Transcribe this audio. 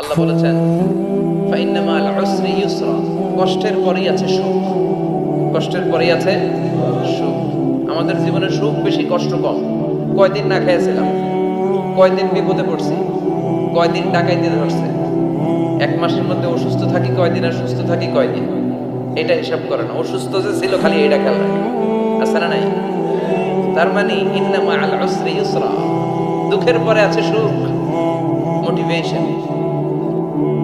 আল্লাহ বলেছেন কষ্টের পরেই আছে সুখ। কষ্টের পরেই আছে সুখ। আমাদের জীবনে সুখ বেশি কষ্ট কম কয়দিন না খেয়েছিলাম, কয়দিন বিপদে পড়ছি, কয়দিন টাকাই দিতে ধরছে। এক মাসের মধ্যে অসুস্থ থাকি কয়দিন আর সুস্থ থাকি কয়দিন। এটা হিসাব করে না অসুস্থ যে ছিল খালি এটা খেয়াল রাখে আছে না নাই? তার মানে ইন্নামা আল উসরি ইউসরা দুঃখের পরে আছে সুখ। মোটিভেশন